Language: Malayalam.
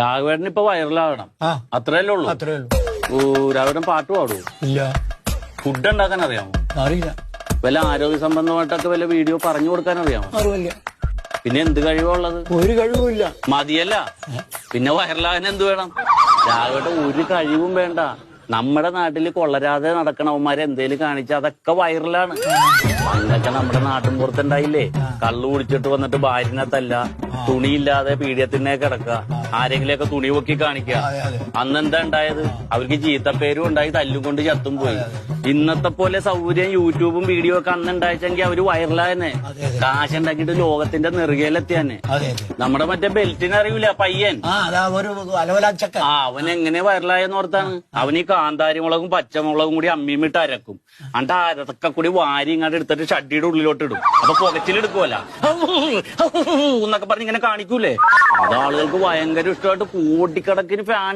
രാഘവേട്ടൻ ഇപ്പൊ വൈറലാകണം. അത്രയല്ലേ ഉള്ളൂ. അത്രേ ഉള്ളൂ. ഓ രാഘവേട്ടൻ പാട്ട് പാടൂ ഇല്ല. ഫുഡ് ഉണ്ടാക്കാൻ അറിയാമോ? അറിയില്ല. വല്ല ആരോഗ്യ സംബന്ധമായിട്ടൊക്കെ വല്ല വീഡിയോ പറഞ്ഞു കൊടുക്കാൻ അറിയാമോ? അറിവില്ല. പിന്നെ എന്ത് കഴിവുള്ളത് ഒരു കഴിവുമില്ല. മതിയല്ല. പിന്നെ വൈറലാകാൻ എന്ത് വേണം? രാഘവേട്ടൻ ഒരു കഴിവും വേണ്ട. നമ്മുടെ നാട്ടിൽ കൊള്ളരാതെ നടക്കണവന്മാരെ എന്തേലും കാണിച്ചാൽ അതൊക്കെ വൈറലാണ്. അന്നൊക്കെ നമ്മുടെ നാട്ടിൻ പുറത്തുണ്ടായില്ലേ? കള്ളു കുടിച്ചിട്ട് വന്നിട്ട് ഭാര്യനെ തല്ല തുണിയില്ലാതെ പീഡിയത്തിനെ കിടക്കുക. ആരെങ്കിലെയൊക്കെ തുണി പൊക്കി കാണിക്ക അന്നെന്താ അതെ. അന്ന് എന്താ ഉണ്ടായത്? അവർക്ക് ചീത്തപ്പേരും ഉണ്ടായി തല്ലും കൊണ്ട് ചത്തും പോയി. ഇന്നത്തെ പോലെ സൗകര്യം യൂട്യൂബും വീഡിയോ ഒക്കെ അന്ന് ഉണ്ടായിച്ചെങ്കിൽ അവർ വൈറലായെന്നെ. കാശുണ്ടാക്കിയിട്ട് ലോകത്തിന്റെ നെറുകയിലെത്തിയാനെ അതെ അതെ. നമ്മുടെ മറ്റേ ബെൽറ്റിന് അറിയൂല പയ്യൻ. ആ അവൻ എങ്ങനെ വൈറലായെന്ന് ഓർത്താണ്? അവൻ ഈ കാന്താരി മുളകും പച്ചമുളകും കൂടി അമ്മിമിട്ട് അരക്കും. എന്നിട്ട് അരതൊക്കെ കൂടി വാരി ഇങ്ങോട്ട് എടുത്തിട്ട് ഷഡിയുടെ ഉള്ളിലോട്ട് ഇടും അപ്പൊ പുകച്ചിലെടുക്കുവല്ല. എന്നൊക്കെ പറഞ്ഞ് ഇങ്ങനെ കാണിക്കൂലേ? അത് ആളുകൾക്ക് ഭയങ്കര ഇഷ്ടമായിട്ട് കോടിക്കണക്കിന് ഫാൻ